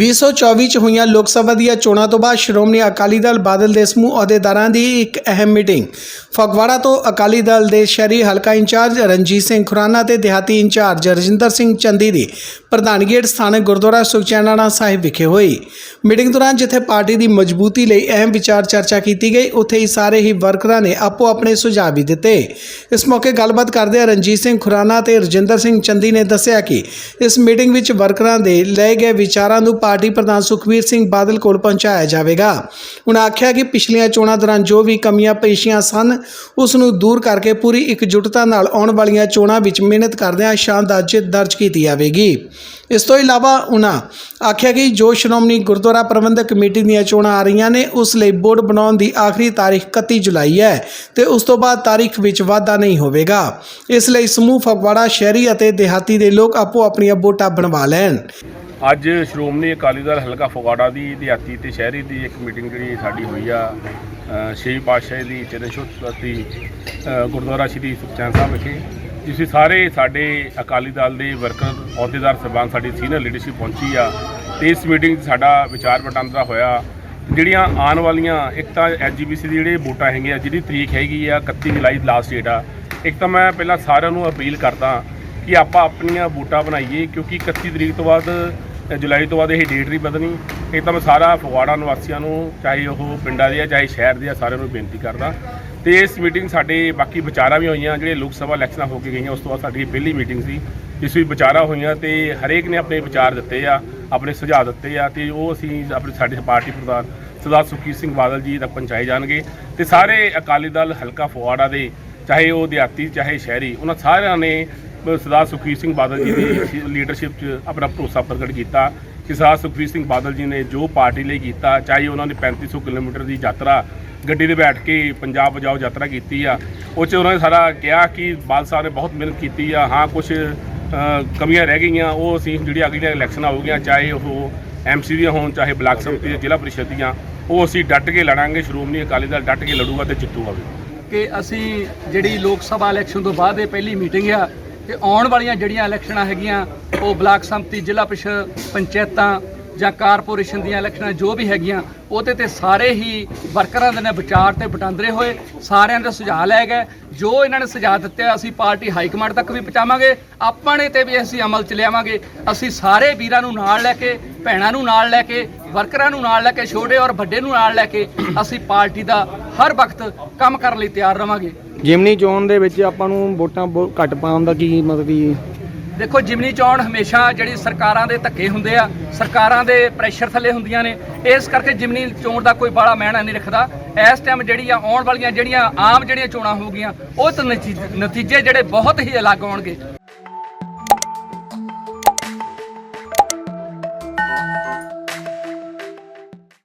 2024 ਚ ਹੋਈਆਂ ਲੋਕ ਸਭਾ ਦੀਆਂ ਚੋਣਾਂ ਤੋਂ ਬਾਅਦ ਸ਼੍ਰੋਮਣੀ ਅਕਾਲੀ ਦਲ ਬਾਦਲ ਦੇ ਸਮੂਹ ਅਹੁਦੇਦਾਰਾਂ ਦੀ ਇੱਕ ਅਹਿਮ ਮੀਟਿੰਗ। ਫਗਵਾੜਾ ਤੋਂ ਅਕਾਲੀ ਦਲ ਦੇ ਸ਼ਹਿਰੀ ਹਲਕਾ ਇੰਚਾਰਜ ਰਣਜੀਤ ਸਿੰਘ ਖੁਰਾਨਾ ਤੇ ਦਿਹਾਤੀ ਇੰਚਾਰਜ ਰਜਿੰਦਰ ਸਿੰਘ ਚੰਦੀ ਦੀ ਪ੍ਰਧਾਨਗੀ ਹੇਠ ਸਥਾਨਕ ਗੁਰਦੁਆਰਾ ਸੁਖਚੈਨਾਣਾ ਸਾਹਿਬ ਵਿਖੇ ਹੋਈ। ਮੀਟਿੰਗ ਦੌਰਾਨ ਜਿੱਥੇ ਪਾਰਟੀ ਦੀ ਮਜ਼ਬੂਤੀ ਲਈ ਅਹਿਮ ਵਿਚਾਰ ਚਰਚਾ ਕੀਤੀ ਗਈ, ਉੱਥੇ ਹੀ ਸਾਰੇ ਹੀ ਵਰਕਰਾਂ ਨੇ ਆਪੋ ਆਪਣੇ ਸੁਝਾਅ ਵੀ ਦਿੱਤੇ। ਇਸ ਮੌਕੇ ਗੱਲਬਾਤ ਕਰਦੇ ਰਣਜੀਤ ਸਿੰਘ ਖੁਰਾਨਾ ਤੇ ਰਜਿੰਦਰ ਸਿੰਘ ਚੰਦੀ ਨੇ ਦੱਸਿਆ ਕਿ ਇਸ ਮੀਟਿੰਗ ਵਿੱਚ ਵਰਕਰਾਂ ਦੇ ਲਏ ਗਏ ਵਿਚਾਰਾਂ ਨੂੰ ਪਾਰਟੀ ਪ੍ਰਧਾਨ ਸੁਖਬੀਰ ਸਿੰਘ ਬਾਦਲ ਕੋਲ ਪਹੁੰਚਾਇਆ ਜਾਵੇਗਾ। ਉਹਨਾਂ ਆਖਿਆ ਕਿ ਪਿਛਲੀਆਂ ਚੋਣਾਂ ਦੌਰਾਨ ਜੋ ਵੀ ਕਮੀਆਂ ਪੇਸ਼ੀਆਂ ਸਨ, ਉਸ ਨੂੰ ਦੂਰ ਕਰਕੇ ਪੂਰੀ ਇਕਜੁੱਟਤਾ ਨਾਲ ਆਉਣ ਵਾਲੀਆਂ ਚੋਣਾਂ ਵਿੱਚ ਮਿਹਨਤ ਕਰਦਿਆਂ ਸ਼ਾਨਦਾਰ ਜਿੱਤ ਦਰਜ ਕੀਤੀ ਜਾਵੇਗੀ। ਇਸ ਤੋਂ ਇਲਾਵਾ ਉਹਨਾਂ ਆਖਿਆ ਕਿ ਜੋ ਸ਼੍ਰੋਮਣੀ ਗੁਰਦੁਆਰਾ ਪ੍ਰਬੰਧਕ ਕਮੇਟੀ ਦੀਆਂ ਚੋਣਾਂ ਆ ਰਹੀਆਂ ਨੇ, ਉਸ ਲਈ ਬੋਰਡ ਬਣਾਉਣ ਦੀ ਆਖਰੀ ਤਾਰੀਖ 31 ਜੁਲਾਈ ਹੈ ਤੇ ਉਸ ਤੋਂ ਬਾਅਦ ਤਾਰੀਖ ਵਿੱਚ ਵਾਧਾ ਨਹੀਂ ਹੋਵੇਗਾ। ਇਸ ਲਈ ਸਮੂਹ ਫਗਵਾੜਾ, ਸ਼ਹਿਰੀ ਅਤੇ ਦਿਹਾਤੀ ਦੇ ਲੋਕ ਆਪੋ ਆਪਣੀਆਂ ਵੋਟਾਂ ਬਣਵਾ ਲੈਣ। ਅੱਜ ਸ਼੍ਰੋਮਣੀ ਅਕਾਲੀ ਦਲ ਹਲਕਾ ਫਗਵਾੜਾ ਦੀ ਦਿਹਾਤੀ ਤੇ ਸ਼ਹਿਰੀ ਦੀ ਇੱਕ ਮੀਟਿੰਗ ਜਿਹੜੀ ਸਾਡੀ ਹੋਈ ਆ ਅ, ਛੇ ਪਾਤਸ਼ਾਹ ਦੀ ਚਰਨਛੋਤੀ ਗੁਰਦੁਆਰਾ ਸ਼੍ਰੀ ਸੁਖਚੈਨ ਸਾਹਿਬ ਵਿਖੇ। ਜਿਸ ਸਾਰੇ ਸਾਡੇ ਅਕਾਲੀ ਦਲ ਦੇ ਵਰਕਰ ਅਹੁਦੇਦਾਰ ਸਰਬਾਨ ਸਾਡੀ ਸੀਨੀਅਰ ਲੀਡਰਸ਼ਿਪ ਪਹੁੰਚੀ ਆ ਤੇ ਇਸ ਮੀਟਿੰਗ 'ਚ ਸਾਡਾ ਵਿਚਾਰ ਵਟਾਂਦਰਾ ਹੋਇਆ। ਜਿਹੜੀਆਂ ਆਉਣ ਵਾਲੀਆਂ ਇੱਕ ਤਾਂ ਐਸਜੀਪੀਸੀ ਦੀ ਜਿਹੜੇ ਵੋਟਾਂ ਹੈਗੀਆਂ ਜਿਹਦੀ ਤਰੀਕ ਹੈਗੀ ਆ 31 ਜੁਲਾਈ ਲਾਸਟ ਡੇਟ ਆ। ਇੱਕ ਤਾਂ ਮੈਂ ਪਹਿਲਾਂ ਸਾਰਿਆਂ ਨੂੰ ਅਪੀਲ ਕਰਦਾ ਕਿ ਆਪਾਂ ਆਪਣੀਆਂ ਵੋਟਾਂ ਬਣਾਈਏ ਕਿਉਂਕਿ 31 ਤਰੀਕ ਤੋਂ ਬਾਅਦ ਜੁਲਾਈ ਤੋਂ ਬਾਅਦ ਇਹ ਡੇਟ ਨਹੀਂ ਬਦਲਣੀ। ਇਹ ਤਾਂ ਮੈਂ ਸਾਰਾ ਫਗਵਾੜਾ ਨਿਵਾਸੀਆਂ ਨੂੰ, ਚਾਹੇ ਉਹ ਪਿੰਡਾਂ ਦੇ ਆ, ਚਾਹੇ ਸ਼ਹਿਰ ਦੇ ਆ, ਸਾਰਿਆਂ ਨੂੰ ਬੇਨਤੀ ਕਰਦਾ। ਤੇ ਇਸ ਮੀਟਿੰਗ ਸਾਡੇ ਬਾਕੀ ਵਿਚਾਰਾਂ ਵੀ ਹੋਈਆਂ, ਜਿਹੜੇ ਲੋਕ ਸਭਾ ਇਲੈਕਸ਼ਨਾਂ ਹੋ ਕੇ ਗਈਆਂ, ਉਸ ਤੋਂ ਬਾਅਦ ਸਾਡੀ ਇਹ ਪਹਿਲੀ ਮੀਟਿੰਗ ਸੀ। ਜਿਸ ਵਿੱਚ ਵਿਚਾਰਾਂ ਹੋਈਆਂ ਤੇ ਹਰੇਕ ਨੇ ਆਪਣੇ ਵਿਚਾਰ ਦਿੱਤੇ ਆ, ਆਪਣੇ ਸੁਝਾਅ ਦਿੱਤੇ ਆ ਤੇ ਉਹ ਅਸੀਂ ਆਪਣੇ, ਸਾਡੇ ਪਾਰਟੀ ਪ੍ਰਧਾਨ ਸਰਦਾਰ ਸੁਖਬੀਰ ਸਿੰਘ ਬਾਦਲ ਜੀ ਤੱਕ ਪਹੁੰਚਾਏ ਜਾਣਗੇ। ਤੇ ਸਾਰੇ ਅਕਾਲੀ ਦਲ ਹਲਕਾ ਫਗਵਾੜਾ ਦੇ, ਚਾਹੇ ਉਹ ਦਿਹਾਤੀ, ਚਾਹੇ ਸ਼ਹਿਰੀ, ਉਹਨਾਂ ਸਾਰਿਆਂ ਨੇ ਸਰਦਾਰ ਸੁਖਬੀਰ ਸਿੰਘ ਬਾਦਲ ਜੀ ਦੀ ਲੀਡਰਸ਼ਿਪ 'ਚ ਆਪਣਾ ਭਰੋਸਾ ਪ੍ਰਗਟ ਕੀਤਾ। ਕਿ ਸਰਦਾਰ ਸੁਖਬੀਰ ਸਿੰਘ ਬਾਦਲ ਜੀ ਨੇ ਜੋ ਪਾਰਟੀ ਲਈ ਕੀਤਾ, ਚਾਹੇ ਉਹਨਾਂ ਨੇ 3500 ਕਿਲੋਮੀਟਰ ਦੀ ਯਾਤਰਾ, ਗੱਡੀ ਦੇ ਬੈਠ ਕੇ ਪੰਜਾਬ ਵਜਾਓ ਯਾਤਰਾ ਕੀਤੀ ਆ, ਉਹ 'ਚ ਉਹਨਾਂ ਨੇ ਸਾਰਾ ਕਿਹਾ ਕਿ ਬਾਦਲ ਸਾਹਿਬ ਨੇ ਬਹੁਤ ਮਿਹਨਤ ਕੀਤੀ ਆ। ਹਾਂ ਕੁਝ ਕਮੀਆਂ ਰਹਿ ਗਈਆਂ, ਉਹ ਅਸੀਂ ਜਿਹੜੀ ਅਗਲੀਆਂ ਇਲੈਕਸ਼ਨਾਂ ਹੋ ਗਈਆਂ, ਚਾਹੇ ਉਹ ਐਮਸੀ ਦੀਆਂ ਹੋਣ, ਚਾਹੇ ਬਲਾਕ ਸੰਮਤੀ ਦੀਆਂ ਜ਼ਿਲ੍ਹਾ ਪਰਿਸ਼ਦ ਦੀਆਂ, ਉਹ ਅਸੀਂ ਡਟ ਕੇ ਲੜਾਂਗੇ, ਸ਼੍ਰੋਮਣੀ ਅਕਾਲੀ ਦਲ ਡਟ ਕੇ ਲੜੂਗਾ ਤੇ ਜਿੱਤੂਗਾ ਵੀ। ਕਿ ਅਸੀਂ ਜਿਹੜੀ ਲੋਕ ਸਭਾ ਇਲੈਕਸ਼ਨ ਤੋਂ ਬਾਅਦ ਇਹ ਪਹਿਲੀ ਮੀਟਿੰਗ ਆ ਕਿ ਆਉਣ ਵਾਲੀਆਂ ਜਿਹੜੀਆਂ ਇਲੈਕਸ਼ਨਾਂ ਹੈਗੀਆਂ, ਉਹ ਬਲਾਕ ਸੰਮਤੀ, ਜ਼ਿਲ੍ਹਾ ਪ੍ਰੀਸ਼ਦ, ਪੰਚਾਇਤਾਂ ਜਾਂ ਕਾਰਪੋਰੇਸ਼ਨ ਦੀਆਂ ਇਲੈਕਸ਼ਨਾਂ ਜੋ ਵੀ ਹੈਗੀਆਂ, ਉਹਦੇ ਤੇ ਸਾਰੇ ਹੀ ਵਰਕਰਾਂ ਦੇ ਨੇ ਵਿਚਾਰ ਤੇ ਵਟਾਂਦਰੇ ਹੋਏ, ਸਾਰਿਆਂ ਦੇ ਸੁਝਾਅ ਲੈ ਗਏ ਜੋ ਇਹਨਾਂ ਨੇ ਸੁਝਾਅ ਦਿੱਤੇ, ਅਸੀਂ ਪਾਰਟੀ ਹਾਈ ਕਮਾਂਡ ਤੱਕ ਵੀ ਪਹੁੰਚਾਵਾਂਗੇ। ਆਪਣੇ ਤੇ ਵੀ ਅਸੀਂ ਅਮਲ ਚ ਲਿਆਵਾਂਗੇ। ਅਸੀਂ ਸਾਰੇ ਵੀਰਾਂ ਨੂੰ ਨਾਲ ਲੈ ਕੇ, ਭੈਣਾਂ ਨੂੰ ਨਾਲ ਲੈ ਕੇ, ਵਰਕਰਾਂ ਨੂੰ ਨਾਲ ਲੈ ਕੇ, ਛੋਟੇ ਔਰ ਵੱਡੇ ਨੂੰ ਨਾਲ ਲੈ ਕੇ, ਅਸੀਂ ਪਾਰਟੀ ਦਾ ਹਰ ਵਕਤ ਕੰਮ ਕਰਨ ਲਈ ਤਿਆਰ ਰਵਾਂਗੇ। ਜਿਮਨੀ ਚੋਣ ਦੇ ਵਿੱਚ ਆਪਾਂ ਨੂੰ ਵੋਟਾਂ ਬਹੁਤ ਘੱਟ ਪਾਉਣ ਦਾ ਕੀ ਮਤਲਬ ਕਿ ਦੇਖੋ, ਜਿਮਨੀ ਚੋਣ ਹਮੇਸ਼ਾ ਜਿਹੜੀ ਸਰਕਾਰਾਂ ਦੇ ਧੱਕੇ ਹੁੰਦੇ ਆ, ਸਰਕਾਰਾਂ ਦੇ ਪ੍ਰੈਸ਼ਰ ਥੱਲੇ ਹੁੰਦੀਆਂ ਨੇ। ਇਸ ਕਰਕੇ ਜਿਮਨੀ ਚੋਣ ਦਾ ਕੋਈ ਬਾੜਾ ਮਹਿਣਾ ਨਹੀਂ ਰੱਖਦਾ। ਇਸ ਟਾਈਮ ਜਿਹੜੀ ਆ, ਆਉਣ ਵਾਲੀਆਂ ਜਿਹੜੀਆਂ ਆਮ ਜਿਹੜੀਆਂ ਚੋਣਾਂ ਹੋਗੀਆਂ ਉਹ ਤਾਂ ਨਤੀ- ਨਤੀਜੇ ਜਿਹੜੇ ਬਹੁਤ ਹੀ ਅਲੱਗ ਆਉਣਗੇ।